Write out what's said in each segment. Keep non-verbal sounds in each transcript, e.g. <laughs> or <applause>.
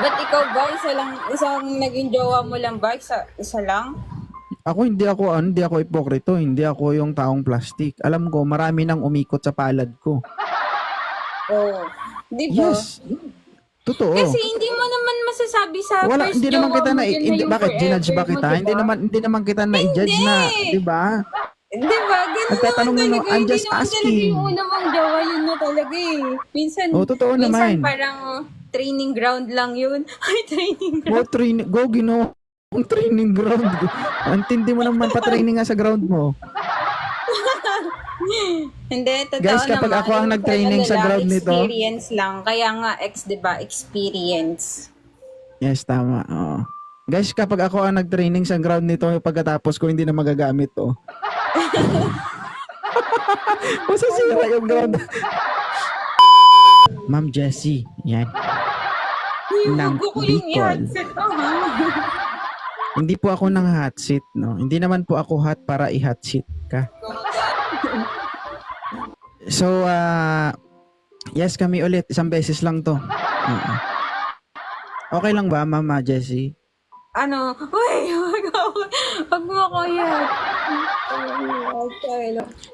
Ba't ikaw ba, isa lang, isang naging jowa mo lang ba? Isa, isa lang? Ako hindi ako ano, hindi ako ipokrito, hindi ako yung taong plastic. Alam ko marami nang umikot sa palad ko. Oo. Di ba? Yes. Totoo. Kasi hindi mo naman masasabi sa Wala, first hindi naman jowa kita mo na, dyan hindi, yung bakit ginudge ba forever kita? mo, Hindi diba? naman hindi naman kita na i-judge na, Hindi. 'di ba? Di ba? Ganun Nagtatanong naman naman, talaga. I'm Hindi just naman talaga asking. yung una mong jowa, yun na talaga eh. Minsan, Oh, totoo minsan naman. parang training ground lang yun. <laughs> Ay, training Go ground. train, go gino. Ang training ground. Antindi mo naman pa-training nga sa ground mo. <laughs> Hindi, totoo Guys, kapag naman. ako ang nag-training sa ground nito- Experience lang. Kaya nga, ex, di ba? Experience. Yes, tama. Oo. Guys, kapag ako ang nag-training sa ground nito, pagkatapos ko hindi na magagamit to. <laughs> Masasira yung ground. Ma'am Jessie, yan. Ng Huwag Bicol. <laughs> Hindi po ako ng hot seat, no? Hindi naman po ako hot para i-hot seat ka. <laughs> So, ah, yes, kami ulit. Isang beses lang to. Okay lang ba, Mama Jessie? ano, uy, wag ako, wag mo ako yan.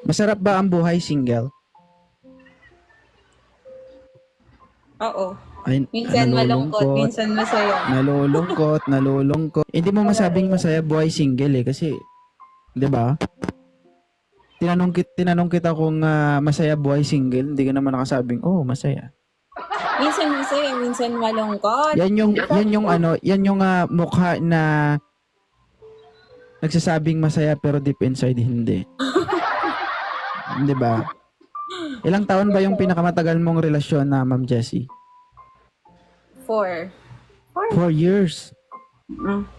Masarap ba ang buhay single? Oo. Ay, Minsan malungkot, minsan masaya. Nalulungkot, <laughs> nalulungkot. Hindi mo masabing masaya buhay single eh kasi 'di ba? Tinanong kit tinanong kita kung ah, masaya buhay single, hindi ka naman nakasabing, "Oh, masaya." Minsan masaya, minsan malungkot. Yan yung yan yung ano, yan yung ah, mukha na nagsasabing masaya pero deep inside hindi. <laughs> 'Di ba? Ilang taon ba yung pinakamatagal mong relasyon na Ma'am Jessie? Four. Four years. Mm.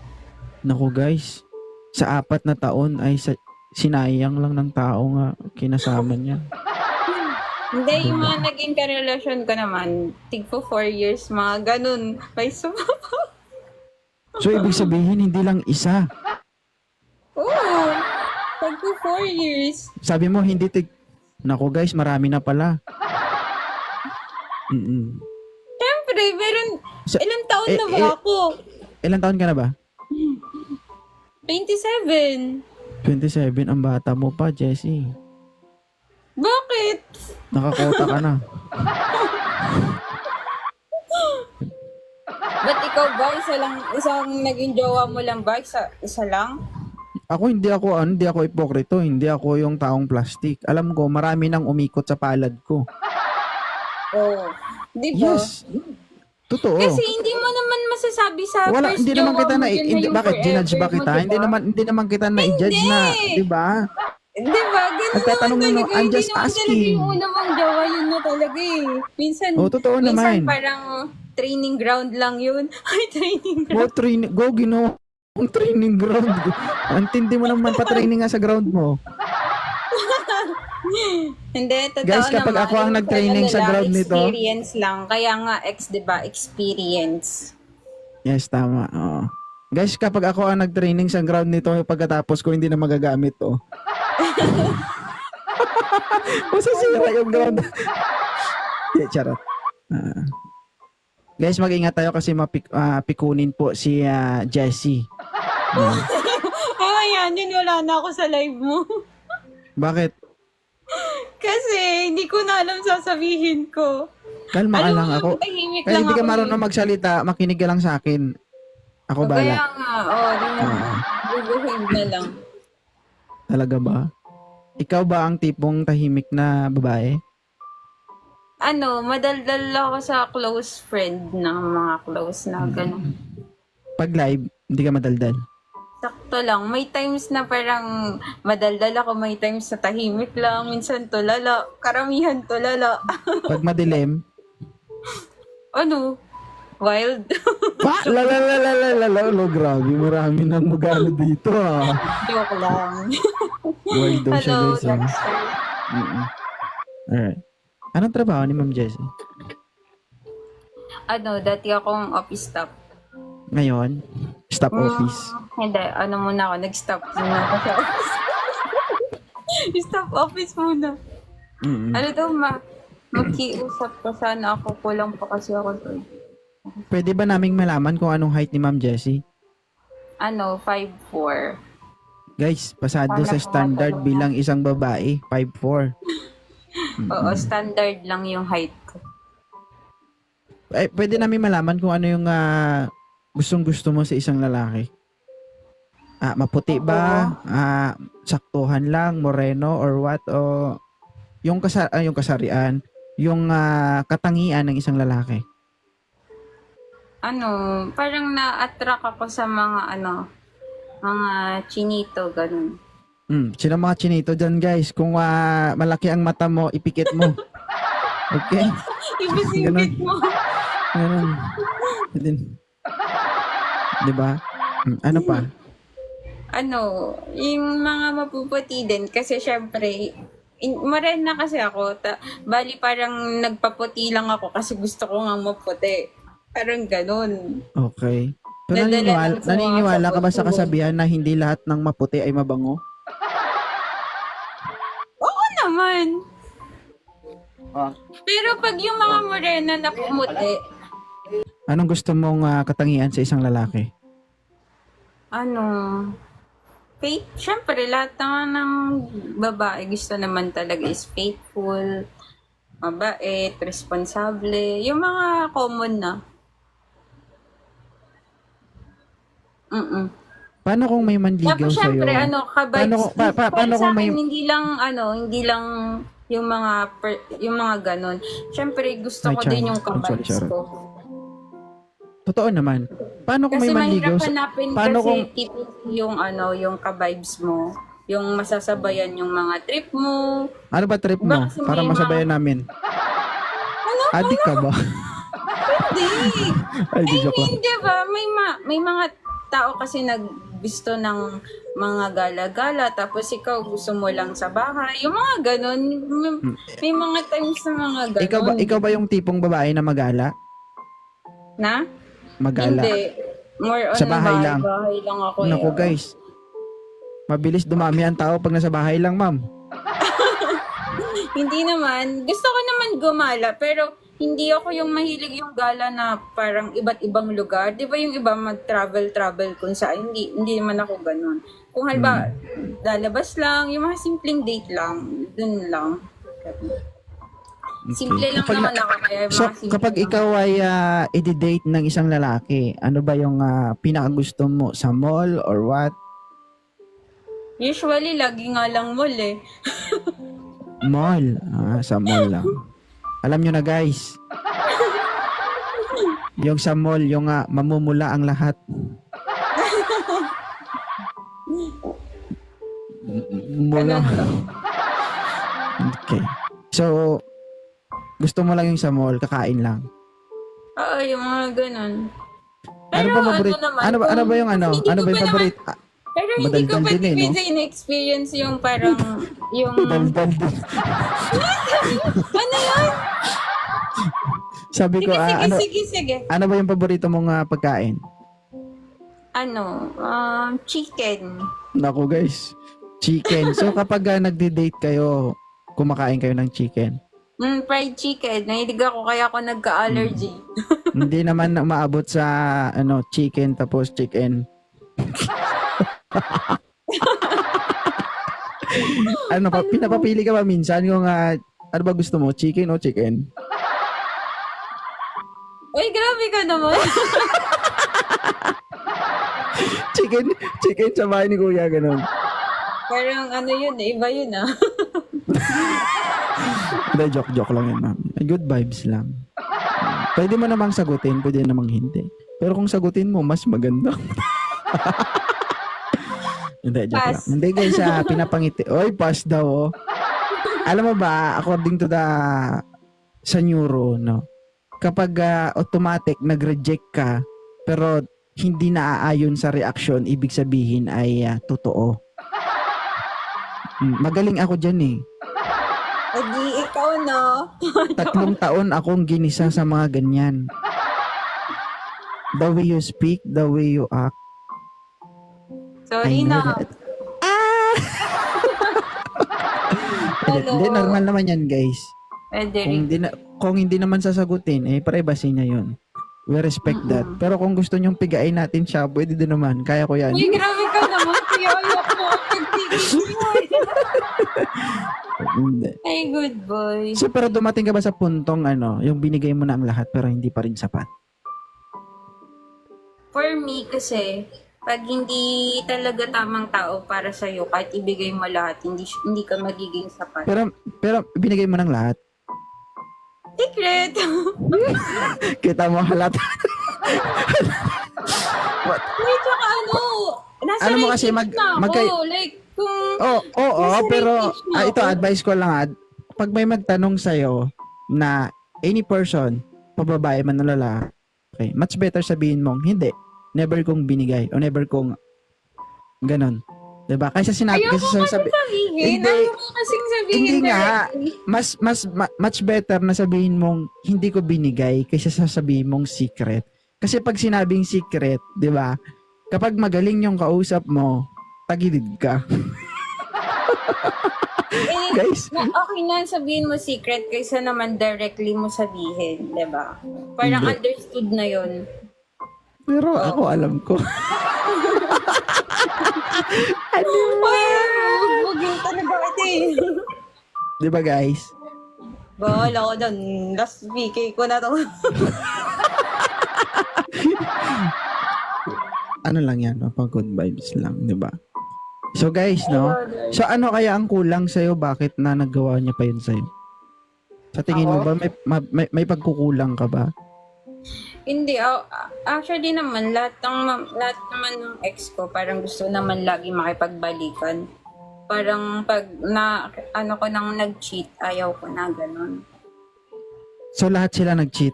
Naku guys, sa apat na taon ay sa, sinayang lang ng tao nga kinasama niya. <laughs> Hindi, yung mga naging karelasyon ko naman, tigpo four years, mga ganun. May sumapa. <laughs> So ibig sabihin hindi lang isa. Oo. Tigpo four years. Sabi mo hindi tig Naku guys, marami na pala. <laughs> Mm-mm. Siyempre, meron, Sa- ilang taon eh, na ba eh, ako? Ilang taon ka na ba? 27. 27 ang bata mo pa, Jessie. Bakit? Nakakota ka na. Ba't ikaw ba, isa lang, isang naging jowa mo lang ba? Isa, isa lang? Ako hindi ako ano, hindi ako ipokrito, hindi ako yung taong plastic. Alam ko marami nang umikot sa palad ko. Oo. Di ba? Yes. Totoo. Kasi hindi mo naman masasabi sa Wala, first hindi naman kita na, hindi, bakit ginudge ba kita? mo, Hindi diba? naman hindi naman kita na i-judge na, Hindi. 'di ba? Di ba? Ganun Nagtatanong naman talaga. I'm Hindi just naman talaga asking. yung una mong jowa, yun na talaga eh. Minsan, Oh, totoo minsan naman. parang training ground lang yun. <laughs> Ay, training ground. Go train, go gino. Ang training ground. Antindi mo naman pa-training nga sa ground mo. <laughs> Hindi, totoo Guys, kapag naman. ako ang nag-training sa ground nito- Experience lang. Kaya nga, ex, di ba? Experience. Yes, tama. Oo. Guys, kapag ako ang nag-training sa ground nito, pagkatapos ko hindi na magagamit to. <laughs> Masasira yung ground. <laughs> Di, charot. Ah. guys, mag-ingat tayo kasi mapik ah, pikunin po si ah, Jessie. Ah. <laughs> Ay, yan. Yun, wala na ako sa live mo. Bakit? Kasi, hindi ko na alam sasabihin ko. Kalma ka Alam lang ako. tahimik Kasi lang hindi ka ako marunong eh. magsalita, makinig ka lang sa akin. Ako Kaya bala. nga, oh, di mo. Oo. Bubehave na lang. Talaga ba? Ikaw ba ang tipong tahimik na babae? Ano, madaldal ako sa close friend ng mga close na gano'n. Pag live, hindi ka madaldal. Sakto lang. May times na parang madaldal ako, may times na tahimik lang, minsan tulala, karamihan tulala. <laughs> Pag madilim, ano? Wild. <laughs> pa! La la la la la la la la grabe, marami nang magano dito ah. Joke lang. Wild daw siya Hello, guys. ah. Dexter. Mm-mm. Alright. Anong trabaho ni Ma'am Jessie? Ano, dati akong office staff. Ngayon, staff office. Hindi, ano muna ako, nag-stop muna ako sa office. <laughs> Stop office muna. Mm-mm. Ano daw, ma? Magkiusap pa sana ako. Kulang pa kasi ako doon. Pwede ba naming malaman kung anong height ni Ma'am Jessie? Ano, 5'4". Guys, pasado Para sa standard bilang isang babae, 5'4". <laughs> Oo, standard lang yung height ko. Eh, pwede namin malaman kung ano yung ah, gustong gusto mo sa isang lalaki. Ah, maputi ba? Ah, saktuhan lang, moreno or what? O yung kasa ah, yung kasarian, yung ah, katangian ng isang lalaki. Ano, parang na-attract ako sa mga ano, mga chinito, ganun. Hmm, sino mga chinito dyan guys? Kung ah, malaki ang mata mo, ipikit mo. <laughs> Okay? Ibisingit mo. Ganun. Din. 'Di ba? Hmm, Ano pa? ano, yung mga mapuputi din kasi syempre in, morena kasi ako. Ta, bali parang nagpaputi lang ako kasi gusto ko nga maputi. Parang ganun. Okay. Pero Nadala naniniwala, lang sa mga naniniwala ka ba sa kasabihan na hindi lahat ng maputi ay mabango? Oo naman. Ah. Pero pag yung mga morena na pumuti, Anong gusto mong ah, katangian sa isang lalaki? ano, faith, syempre lahat naman ng babae gusto naman talaga is faithful, mabait, responsable, yung mga common na. Mm Paano kung may manligaw Tapos sa'yo? syempre, ano, kabay, Paano pa- pa- paano sa kung may- hindi lang, ano, hindi lang yung mga, per, yung mga ganon. Syempre, gusto Ay, ko din yung sorry, kabay ko. Totoo naman. Paano kung Kasi may manligaw mahirap sa... hanapin paano kasi kung- tipid yung ano, yung ka-vibes mo. Yung masasabayan yung mga trip mo. Ano ba trip mo? Ba, kasi Para may masabayan namin. Adik ka ba? Hindi! <laughs> Ay, di joke lang. Hindi ba? May, ma- may mga tao kasi nag gusto ng mga gala-gala tapos ikaw gusto mo lang sa bahay. Yung mga ganon. May, may mga times na mga ganon. Hmm. Ikaw ba, ikaw ba yung tipong babae na magala? Na? Magala. Hindi. More on Sa bahay lang. Bahay lang ako. Naku eh. guys. Mabilis dumami ang tao pag nasa bahay lang, ma'am. <laughs> Hindi naman. Gusto ko naman gumala, pero hindi ako yung mahilig yung gala na parang iba't ibang lugar. Di ba yung iba mag-travel-travel kung saan? Hindi, hindi naman ako ganun. Kung halba, lalabas lang, yung mga simpleng date lang, dun lang. Simple lang Kapag naman na- ako. Kaya So, kapag lang. ikaw ay ah, i-date ng isang lalaki, ano ba yung uh, pinakagusto mo? Sa mall or what? Usually, lagi nga lang mall eh. <laughs> Mall. Ah, sa mall lang. Alam nyo na guys. Yung sa mall, yung ah, mamumula ang lahat. <laughs> Mula. Okay. So, gusto mo lang yung sa mall, kakain lang. Oo, yung mga ganun. Ano ba paborito? naman, Ano ba ano ba yung ano? Ano ba yung paborito? Ah, Pero hindi ko pa din eh, no? din in-experience yung parang, yung, Daldal din. ano yun? Sabi ko, Sige, ah, sige, ano, sige, sige. ano ba yung paborito mong ah, pagkain? Ano, um, chicken. Naku guys, chicken. So kapag ah, nagde-date kayo, kumakain kayo ng chicken. Mm, fried chicken. Nahilig ako kaya ako nagka-allergy. <laughs> Hindi naman na maabot sa ano chicken tapos chicken. <laughs> ano pa pinapapili ka ba minsan kung ah, ano ba gusto mo, chicken o chicken? Uy, grabe ka naman. <laughs> chicken, chicken sa bahay ni Kuya ganun. parang ano yun eh, iba yun ah. Hindi, joke, joke lang yun, ma'am. Good vibes lang. Pwede mo namang sagutin, pwede namang hindi. Pero kung sagutin mo, mas maganda. <laughs> hindi, joke lang. Pass. Hindi guys, ah, <laughs> pinapangiti. Oy, pass daw, oh. Alam mo ba, according to the sa neuro, no? Kapag ah, automatic nag-reject ka, pero hindi naaayon sa reaction, ibig sabihin ay ah, totoo. Hmm, Magaling ako dyan eh. Eh di ikaw no. <laughs> Tatlong taon akong ginisa sa mga ganyan. The way you speak, the way you act. Sorry na. that. Ah! <laughs> Hindi, Hello. hindi, normal naman yan, guys. Pwede Kung hindi, na, kung hindi naman sasagutin, eh, privacy niya yun. We respect that. Mm-mm. Pero kung gusto nyong pigain natin siya, pwede din naman. Kaya ko yan. Uy, grabe ka naman. Kuya, ayoko. Pagtigil mo. Ay, good boy. So, pero dumating ka ba sa puntong ano, yung binigay mo na ang lahat pero hindi pa rin sapat? For me, kasi, pag hindi talaga tamang tao para sa'yo, kahit ibigay mo lahat, hindi, hindi ka magiging sapat. Pero, pero binigay mo ng lahat. Secret! Kita mo halata. Wait, tsaka ano, nasa Ano mo kasi, mag- na ako. magkay- like, kung, Oo, oo, Nasa pero right age na ah, ito advice ko lang ad. Pag may magtanong sa'yo na any person, pababae man o lalaki, okay, much better sabihin mong hindi. Never kong binigay o never kong ganon. 'Di ba? Kaysa sinabi Ayoko kasi sa- sabi, sabihin, Hindi. kasing sabihin Hindi nga. directly. mas mas ma- much better na sabihin mong hindi ko binigay kaysa sasabihin mong secret. Kasi pag sinabing secret, 'di ba? Kapag magaling yung kausap mo, tagilid ka. Eh, Guys, na, okay na sabihin mo secret kaysa naman directly mo sabihin, 'di ba? Parang Hindi. understood na 'yon. pero ako alam ko. <laughs> Ay, bugin talaga ito eh. 'Di ba, guys? Bahala ko dun. Last PK ko na to. <laughs> Ano lang 'yan, no? pag good vibes lang, 'di ba? So guys, no? So ano kaya ang kulang sa'yo? Bakit na nagawa niya pa yun sa'yo? Sa tingin mo ba may, ma- may, may pagkukulang ka ba? Hindi, ah, actually naman, lahat, ng, lahat naman ng ex ko, parang gusto naman lagi makipagbalikan. Parang pag na, ano ko nang nag-cheat, ayaw ko na ganun. So lahat sila nag-cheat.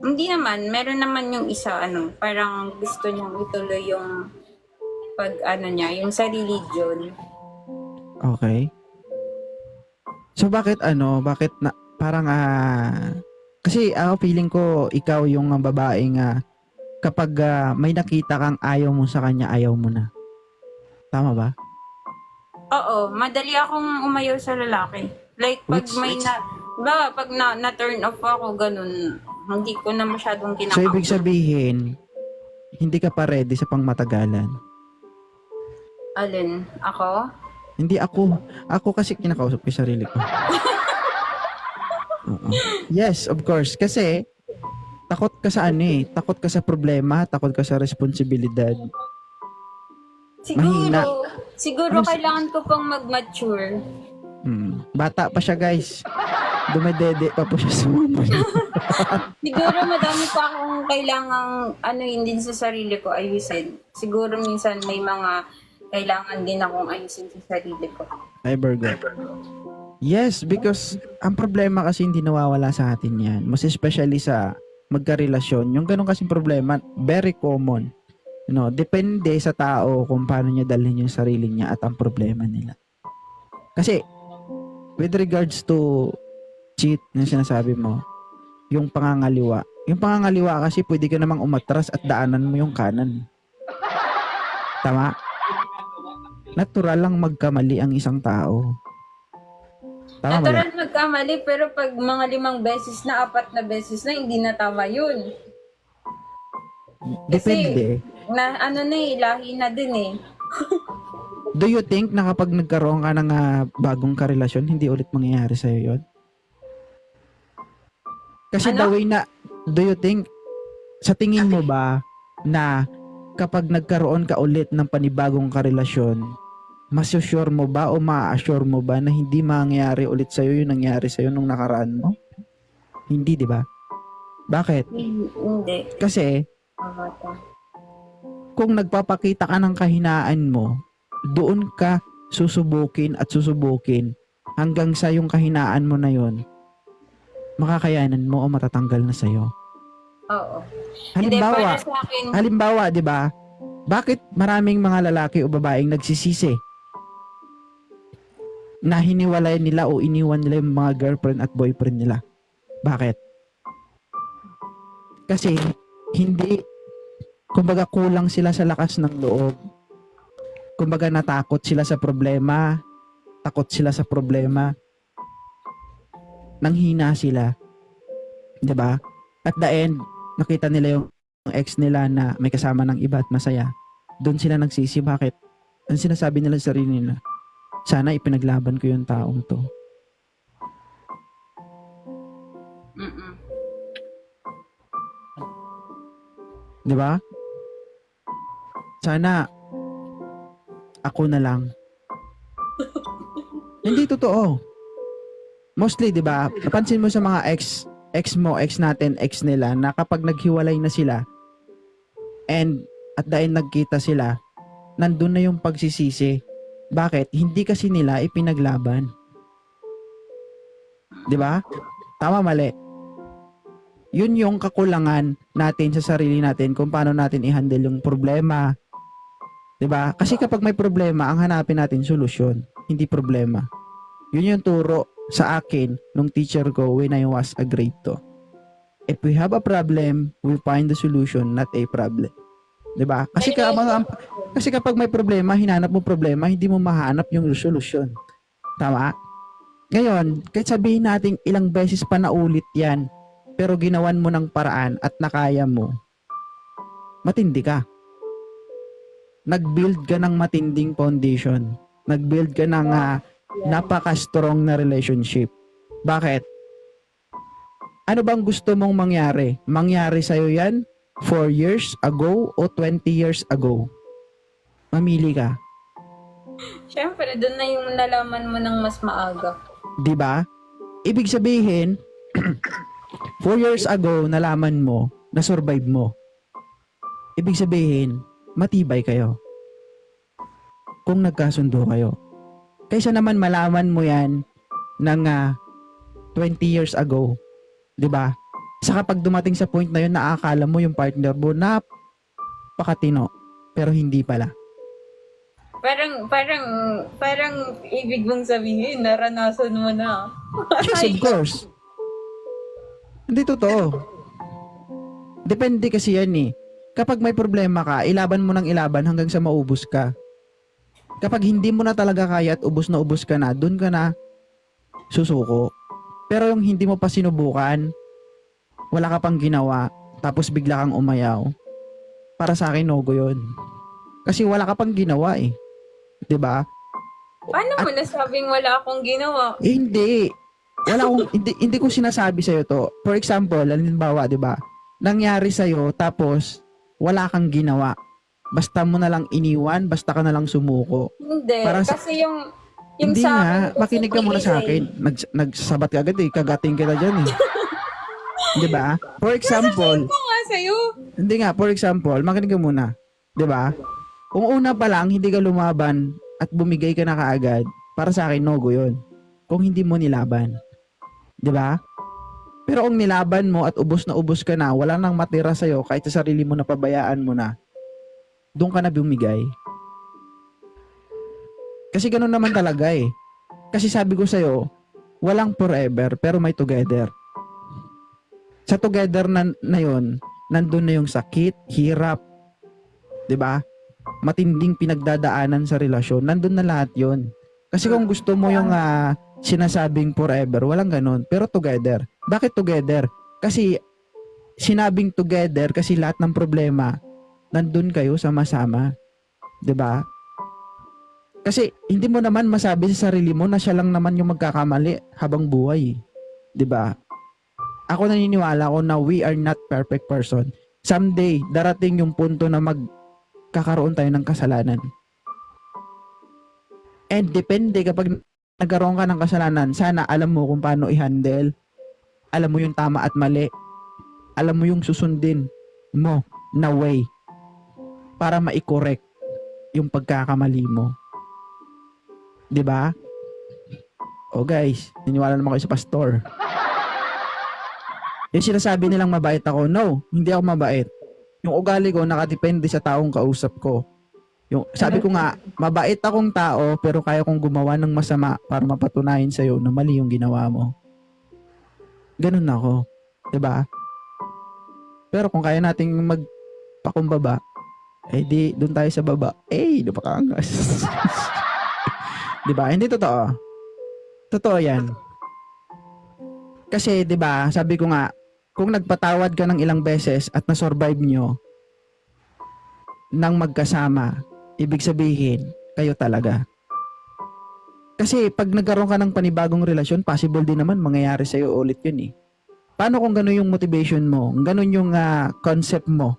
Hindi naman, meron naman yung isa, ano, parang gusto niyang ituloy yung pag, ano niya, yung sa religion. Okay. So bakit ano, bakit na parang ah kasi ako feeling ko ikaw yung ah, babaeng ah, kapag ah, may nakita kang ayaw mo sa kanya, ayaw mo na. Tama ba? Oo, madali akong umayaw sa lalaki. Like, pag Which- may na, ba, pag na, na-turn off ako, ganun, hindi ko na masyadong kinakausap. So ibig sabihin hindi ka pa ready sa pangmatagalan. Alin? Ako? Hindi ako. Ako kasi kinakausap ko yung sarili ko. <laughs> Oo. Yes, of course. Kasi, takot ka sa ano eh. Takot ka sa problema, takot ka sa responsibilidad. Siguro, Mahina. siguro Ano si- kailangan ko pang mag-mature. Hmm. Bata pa siya, guys. Dumedede pa po siya sa niya. <laughs> Siguro madami pa akong kailangang ano yun din sa sarili ko ayusin. Siguro minsan may mga kailangan din akong ayusin sa sarili ko. Hi, Virgo. Yes, because ang problema kasi hindi nawawala sa atin yan. Mas especially sa magkarelasyon. Yung ganun kasing problema, very common. You know, depende sa tao kung paano niya dalhin yung sarili niya at ang problema nila. Kasi, with regards to cheat na sinasabi mo, yung pangangaliwa. Yung pangangaliwa kasi pwede ka namang umatras at daanan mo yung kanan. Tama? Natural lang magkamali ang isang tao. Tama ba? Natural magkamali pero pag mga limang beses na, apat na beses na, hindi na tama yun. Depende. Na ano na eh, lahi na din eh. <laughs> Do you think na kapag nagkaroon ka ng ah, bagong karelasyon, hindi ulit mangyayari sa'yo yun? Kasi Ano? the way na, do you think, sa tingin mo ba na kapag nagkaroon ka ulit ng panibagong karelasyon, masusure mo ba o ma-assure mo ba na hindi mangyayari ulit sa'yo yung nangyari sa'yo nung nakaraan mo? Hindi, di ba? Bakit? Hindi. Kasi, kung nagpapakita ka ng kahinaan mo, doon ka susubukin at susubukin hanggang sa yung kahinaan mo na yon makakayanan mo o matatanggal na sa'yo. Oo. Hindi, Halimbawa, para sa akin, halimbawa, 'di ba? Bakit maraming mga lalaki o babaeng nagsisisi na hiniwalay nila o iniwan nila yung mga girlfriend at boyfriend nila? Bakit? Kasi hindi kumbaga kulang sila sa lakas ng loob. Kumbaga natakot sila sa problema, takot sila sa problema. Nanghina sila. 'Di ba? At the end, nakita nila yung ex nila na may kasama ng iba at masaya, doon sila nagsisi. Bakit? Ang sinasabi nila sa sarili nila, sana ipinaglaban ko yung taong to. Mm-mm. Di ba? Sana ako na lang. Hindi totoo. Mostly, di ba? Napansin mo sa mga ex, ex mo, ex natin, ex nila, na kapag naghiwalay na sila, and at the end nagkita sila, nandun na yung pagsisisi. Bakit? Hindi kasi nila ipinaglaban. Di ba? Tama, mali. Yun yung kakulangan natin sa sarili natin kung paano natin i-handle yung problema. 'Di ba? Kasi kapag may problema, ang hanapin natin solusyon, hindi problema. Yun yung turo sa akin nung teacher ko when I was a grade 2. If we have a problem, we find the solution, not a problem. 'Di ba? Kasi ka, kasi kapag may problema, hinanap mo problema, hindi mo mahanap yung solusyon. Tama? Ngayon, kahit sabihin natin ilang beses pa naulit yan, pero ginawan mo ng paraan at nakaya mo, matindi ka. Nag-build ka ng matinding foundation. Nag-build ka ng ah, napaka-strong na relationship. Bakit? Ano bang gusto mong mangyari? Mangyari sa'yo yan 4 years ago o 20 years ago? Mamili ka. Siyempre, doon na yung nalaman mo ng mas maaga. 'di ba? Ibig sabihin, <clears throat> 4 years ago nalaman mo na survive mo. Ibig sabihin, matibay kayo. Kung nagkasundo kayo. Kaysa naman malaman mo 'yan ng ah, 20 years ago, 'di ba? Sa kapag dumating sa point na 'yon, naakala mo yung partner mo na pakatino, pero hindi pala. Parang, parang, parang ibig mong sabihin, naranasan mo na. Yes, of course. Hindi totoo. Depende kasi yan eh. Kapag may problema ka, ilaban mo ng ilaban hanggang sa maubos ka. Kapag hindi mo na talaga kaya at ubos na ubos ka na, dun ka na susuko. Pero yung hindi mo pa sinubukan, wala ka pang ginawa, tapos bigla kang umayaw, para sa akin, no-go yun. Kasi wala ka pang ginawa eh. 'Di ba? Paano mo nasabing wala akong ginawa? Eh, hindi. Wala akong, <laughs> hindi, hindi ko sinasabi sa'yo to. For example, halimbawa, di ba? Nangyari sa'yo, tapos, wala kang ginawa. Basta mo na lang iniwan, basta ka na lang sumuko. Hindi. Para sa- kasi yung, yung hindi sa nga, akin, kasi makinig ka muna sa eh. akin. Nag, nagsabat ka agad eh, kagating kita dyan eh. <laughs> di ba? For example, Ako nga sa'yo. hindi nga, for example, makinig ka muna. Di ba? Kung una pa lang, hindi ka lumaban at bumigay ka na kaagad, para sa akin, no-go yun. Kung hindi mo nilaban. Ba? Pero kung nilaban mo at ubos na ubos ka na, wala nang matira sa'yo, kahit sa sarili mo na pabayaan mo na, doon ka na bumigay. Kasi ganun naman talaga eh. Kasi sabi ko sa'yo, walang forever, pero may together. Sa together na, na yun, nandun na yung sakit, hirap, 'di ba? Matinding pinagdadaanan sa relasyon, nandun na lahat 'yon. Kasi kung gusto mo yung ah, sinasabing forever, walang ganun, pero together. Bakit together? Kasi sinabing together kasi lahat ng problema nandun kayo sama-sama. 'Di ba? Kasi hindi mo naman masabi sa sarili mo na siya lang naman yung magkakamali habang buhay. 'Di ba? Ako naniniwala ko na we are not perfect person. Someday, darating yung punto na magkakaroon tayo ng kasalanan. And depende kapag nagkaroon ka ng kasalanan, sana alam mo kung paano i-handle. Alam mo yung tama at mali. Alam mo yung susundin mo na way para ma-correct yung pagkakamali mo. 'Di ba? Oh guys, niniwala naman kayo sa pastor. Yung sinasabi nilang mabait ako, no, hindi ako mabait. Yung ugali ko nakadepende sa taong kausap ko. Yung, sabi ko nga, mabait akong tao pero kaya kong gumawa ng masama para mapatunayan sa'yo na mali yung ginawa mo. Ganun ako. 'Di ba? Pero kung kaya nating magpakumbaba, eh di doon tayo sa baba. Eh, di pa kaangas. <laughs> 'Di ba? Hindi totoo. Totoo 'yan. Kasi 'di ba, sabi ko nga, kung nagpatawad ka ng ilang beses at na-survive nyo ng magkasama, ibig sabihin, kayo talaga. Kasi pag nagkaroon ka ng panibagong relasyon, possible din naman mangyayari sa'yo ulit yun eh. Paano kung gano'n yung motivation mo, gano'n yung ah, concept mo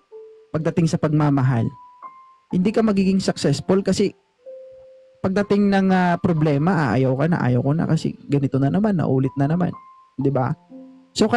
pagdating sa pagmamahal? Hindi ka magiging successful kasi pagdating ng ah, problema, ah, ayaw ka na, ayaw ko na kasi ganito na naman, naulit na naman. 'Di ba? So kaya